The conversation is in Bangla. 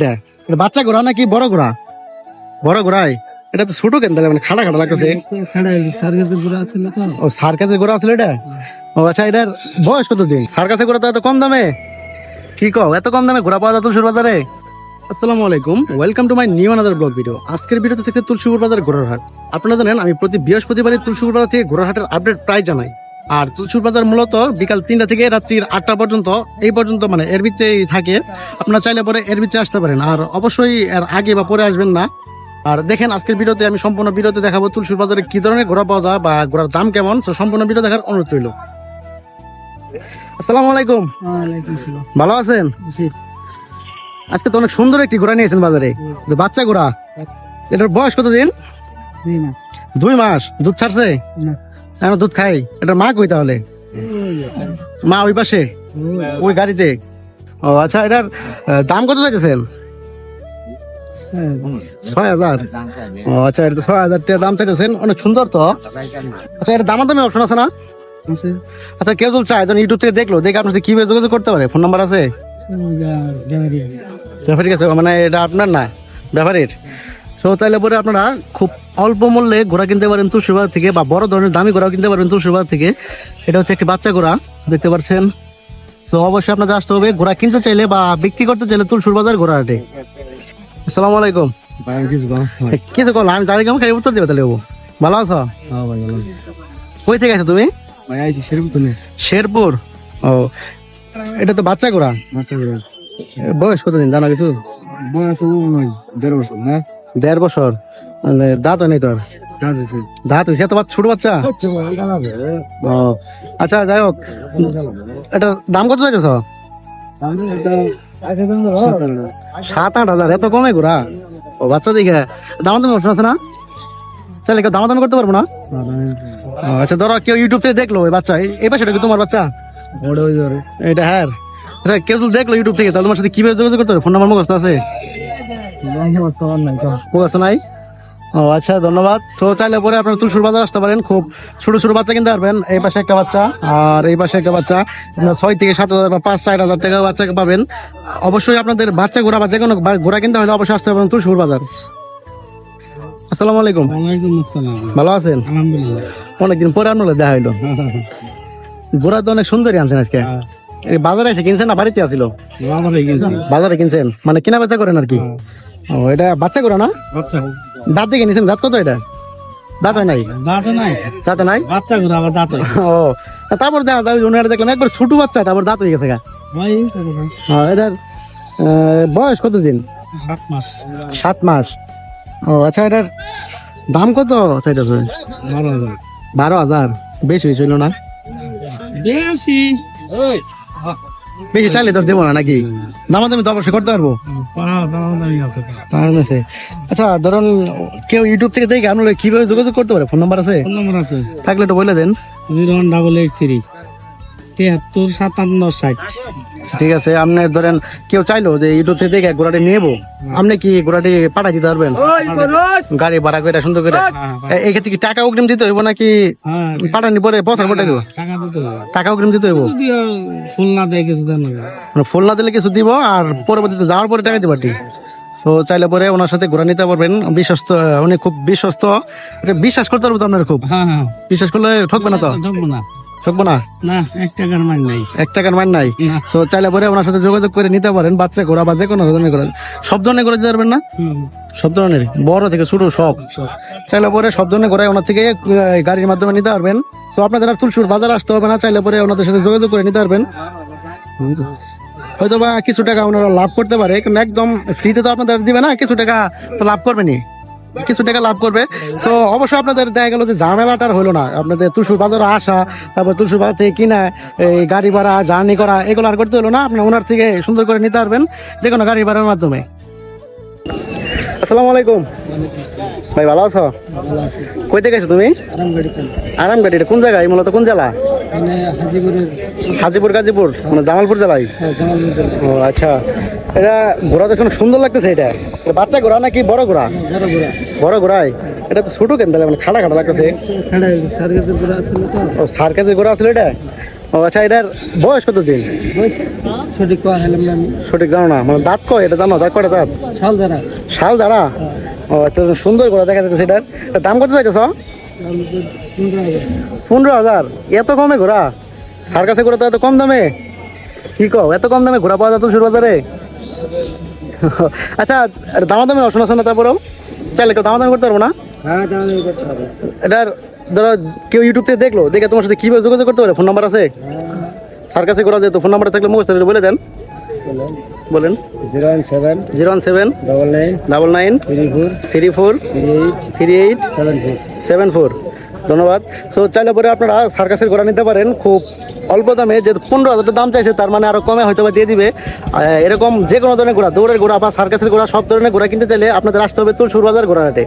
এটা বাচ্চা ঘোড়া নাকি বড় ঘোড়া? বড় ঘোড়াই? এটা তো ছোট কেন মানে খাড়া খাড়া লাগতেছে। ছিল ও সার্কাসের ঘোড়া আসলে এটা? ও আচ্ছা এটার বয়স কত দিন সার্কাসের ঘোড়া তো এত কম দামে? কি কও এত কম দামে ঘোড়া পাওয়া যায় তুলসুর বাজারে? আসসালামু আলাইকুম welcome to my new another vlog video আজকের ভিডিওতে থেকে তুলসুপুর বাজার ঘোড়ার হাট। আপনারা জানেন আমি প্রতি বৃহস্পতিবারই তুলসুপুর বাজার থেকে ঘোড়ার হাটের আপডেট প্রায় জানাই। আর তুলসুর বাজার মূলত বিকাল তিনটা থেকে রাত্রির আটটা পর্যন্ত এই পর্যন্ত মানে এর ভিতরেই থাকে। আপনারা চাইলে পরে এর ভিতরে আসতে পারেন। আর অবশ্যই এর আগে বা পরে আসবেন না। আর দেখেন আজকের ভিডিওতে আমি সম্পূর্ণ ভিডিওতে দেখাবো তুলসুর বাজারে কি ধরনের ঘোড়া পাওয়া যায় বা ঘোড়ার দাম কেমন। তো সম্পূর্ণ ভিডিও দেখার অনুরোধ রইল। আসসালামু আলাইকুম। ভালো আছেন? আজকে তো অনেক সুন্দর একটি ঘোড়া নিয়েছেন বাজারে। বাচ্চা ঘোড়া। এটার বয়স কত দিন দুই মাস। দুধ ছাড়ছে? না। এখন দুধ খাই। এটা মা কই তাহলে? মা ওই পাশে? ওই গাড়িতে? ও আচ্ছা এটার দাম কত চাইতেছেন? ছয় হাজার। ও আচ্ছা এটা ছয় হাজার টাকা দাম চাইতেছেন। অনেক সুন্দর তো। আচ্ছা এটা দামার দামি অপশন আছে না? আচ্ছা কেউ যদি চায় ইউটিউব থেকে দেখল দেখে আপনার সাথে কীভাবে যোগাযোগ করতে পারে? ফোন নাম্বার আছে? ব্যাপারী কাছে মানে এটা আপনার না ব্যাপারীর। সো তাহলে পরে আপনারা খুব অল্প মূল্যে ঘোড়া কিনতে পারেন তুলসীবাজার থেকে বা বড় ধরনের দামি ঘোড়া কিনতে পারেন তুলসীবাজার থেকে। এটা হচ্ছে একটি বাচ্চা ঘোড়া দেখতে পাচ্ছেন? তো অবশ্যই আপনাদের আসতে হবে। ঘোড়া কিনতে চাইলে বা বিক্রি করতে চাইলে তুলসুর বাজার ঘোড়া হাটে। আসসালামু আলাইকুম। এ, কি তো করল আমি দাঁড়িয়ে কেমন খাই উত্তর দেবে তাহলে ও। ভালো আছো? কই থেকে আছো তুমি? শেরপুর ও এটা তো বাচ্চা ঘোড়া। এ, বয়স কতদিন? জানা কিছু? দেড় বছর মানে দাঁত নেই তোর? দাঁত হয়েছে। বাচ্চা- ছোট বাচ্চা? ও আচ্ছা যাই হোক। এটা দাম কত চাইতেছ? সাত আট হাজার। এত কমে ঘোরা? ও বাচ্চা দেখে। দামা দামি অপশন আছে না? চাইলে কেউ দামা দামি করতে পারব না? আচ্ছা ধরো কেউ ইউটিউব থেকে দেখল ওই বাচ্চা। এই- এই পাশে কি তোমার বাচ্চা? এটা হ্যাঁ। আচ্ছা কেউ দেখল ইউটিউব থেকে তাহলে তোমার সাথে কীভাবে যোগাযোগ করতে হবে ফোন নাম্বার মুখস্থ আছে? নাই। ও আচ্ছা ধন্যবাদ। তো চাইলে পরে আপনার তুলসুর বাজার আসতে পারেন। খুব ছোট ছোট বাচ্চা কিনতে পারবেন। এই পাশে একটা বাচ্চা আর এই পাশে একটা বাচ্চা। ছয় থেকে সাত হাজার বা পাঁচ ষাট হাজার টাকা বাচ্চা পাবেন। অবশ্যই আপনাদের বাচ্চা ঘোড়া বা যে কোনো ঘোড়া কিনতে হলে অবশ্যই আসতে পারেন তুলসুর বাজার। আসসালামু আলাইকুম। ভালো আছেন? অনেকদিন পরে আপনার দেখা হইল। ঘোড়া তো অনেক সুন্দরই আনছেন আজকে। এই বাজারে এসে কিনছেন না বাড়িতে আসিল বাজারে কিনছেন? মানে কিনা বেচা করেন আর কি? ও এটা বাচ্চা ঘোড়া না? দাঁত দেখে নিছেন দাঁত কত এটা? দাঁত হয় নাই? দাঁত নাই। দাঁত নাই? বাচ্চা ঘোরা আবার দাঁত ও তারপর দেখা যায় ওনারা দেখলাম একবার ছোট বাচ্চা তারপর দাঁত হয়ে গেছে গা। এটার বয়স কত দিন সাত মাস। সাত মাস। ও আচ্ছা এটার দাম কত চাইতেছে? বারো হাজার। বারো হাজার। বেশি হয়েছিল না? বেশি। বেশি চাইলে তোর দেবো না নাকি? দামাদামি তো অবশ্যই করতে পারব। আছে আচ্ছা ধরুন কেউ ইউটিউব থেকে দেখে আপনার কীভাবে যোগাযোগ করতে পারে? ফোন নাম্বার আছে? ফোন নম্বর আছে। থাকলে তো বলে দেন। Zero double eight three. তিয়াত্তর সাতান্ন ষাট। ঠিক আছে আপনি ধরেন কেউ চাইলো যে ইউটিউব থেকে দেখে ঘোড়াটি নেব আপনি কি ঘোড়াটি পাঠাই দিতে পারবেন গাড়ি ভাড়া করে সুন্দর করে এ- এই ক্ষেত্রে কি টাকা অগ্রিম দিতে হইব নাকি হ্যাঁ পাঠানি পরে পয়সা পাঠাই দেবো? টাকা অগ্রিম দিতে হইব? ফুল না দেয় কিছু দেন মানে ফুল না দিলে কিছু দিব আর পরবর্তীতে যাওয়ার পরে টাকা দিবা ঠিক তো চাইলে পরে ওনার সাথে ঘোরা নিতে পারবেন। বিশ্বস্ত উনি খুব বিশ্বস্ত। আচ্ছা, বিশ্বাস করতে পারব তো আপনার খুব? হ্যাঁ হ্যাঁ। বিশ্বাস করলে ঠকবে না তো? ঠকবো না। ঠকবো না? না এক টাকার মান নাই। এক টাকার মান নাই? তো চাইলে পরে ওনার সাথে যোগাযোগ করে নিতে পারেন বাচ্চা ঘোরা বা যে কোনো ধরনের ঘোরা সব ধরনের ঘোরা দিতে পারবেন না? সব ধরনের? বড় থেকে ছোট সব। চাইলে পরে সব ধরনের ঘোরায় ওনার থেকে গাড়ির মাধ্যমে নিতে পারবেন। তো আপনাদের আর তুলসুর বাজার আসতে হবে না চাইলে পরে ওনাদের সাথে যোগাযোগ করে নিতে পারবেন। হয়তো বা কিছু টাকা ওনারা লাভ করতে পারে কিন্তু একদম ফ্রিতে তো আপনাদের দিবে না কিছু টাকা তো লাভ করবেনি কিছু টাকা লাভ করবে। তো অবশ্যই আপনাদের দেখা গেল যে ঝামেলাটার হলো না। আপনাদের তুলসুর বাজারে আসা, তারপর তুলসুর বাজার থেকে কিনা, এই গাড়ি ভাড়া, জার্নি করা, এগুলো আর করতে হলো না। আপনি ওনার থেকে সুন্দর করে নিতে পারবেন যে কোনো গাড়ি ভাড়ার মাধ্যমে। আসসালামু আলাইকুম। ভাই, ভালো আছো? কই থেকে আছো তুমি? আরামগাড়ি কোন জায়গায়? মূলত কোন জেলা? হাজিপুর, গাজীপুর? মানে জামালপুর জেলায়? ও আচ্ছা। এটা ঘোড়া দেখুন সুন্দর লাগতেছে এটা। বাচ্চা ঘোড়া নাকি বড় ঘোরা বড় ঘোড়াই এটা তো ছোট কেন তাহলে মানে খাড়া খাড়া লাগতেছে। ও সার্কাসের ঘোড়া আসলে এটা? ও আচ্ছা এটার বয়স কত দিন সঠিক সঠিক জানো না মানে দাঁত কয়? এটা জানো দাঁত কয়টা দাঁত? শাল দাঁড়া শাল দাঁড়া ও আচ্ছা সুন্দর করে দেখা যাচ্ছে এটার দাম কত চাইতেছ? পনেরো হাজার। এত কমে ঘোড়া সার কাছে ঘোরা তো এত কম দামে? কি কও এত কম দামে ঘোরা পাওয়া যায় তুলসুর বাজারে আচ্ছা আর দামাদামি অপশন আছে না তারপরেও? চাইলে কেউ দামাদামি করতে পারব না? হ্যাঁ দামাদামি করতে পারব এটার ধরো কেউ ইউটিউব থেকে দেখল দেখে তোমার সাথে কীভাবে যোগাযোগ করতে পারে? ফোন নাম্বার আছে? স্যার কাছে করা যেত ফোন নাম্বার থাকলে মুখস্থ বলে দেন। বলেন। Zero one seven zero one seven double nine double nine three four three four three eight three eight seven four. Seven four. ধন্যবাদ। সো চাইলে পরে আপনারা সার্কাসের ঘোড়া নিতে পারেন। খুব অল্প দামে, যে পনেরো হাজার দাম চাইছে, তার মানে আরও কমে হয়তো বা দিয়ে দিবে। এরকম যে কোনো ধরনের ঘোড়া, দৌড়ের ঘোড়া বা সার্কাসের ঘোড়া, সব ধরনের ঘোড়া কিনতে চাইলে আপনাদের আসতে হবে তুলসুর বাজার ঘোড়াহাটে।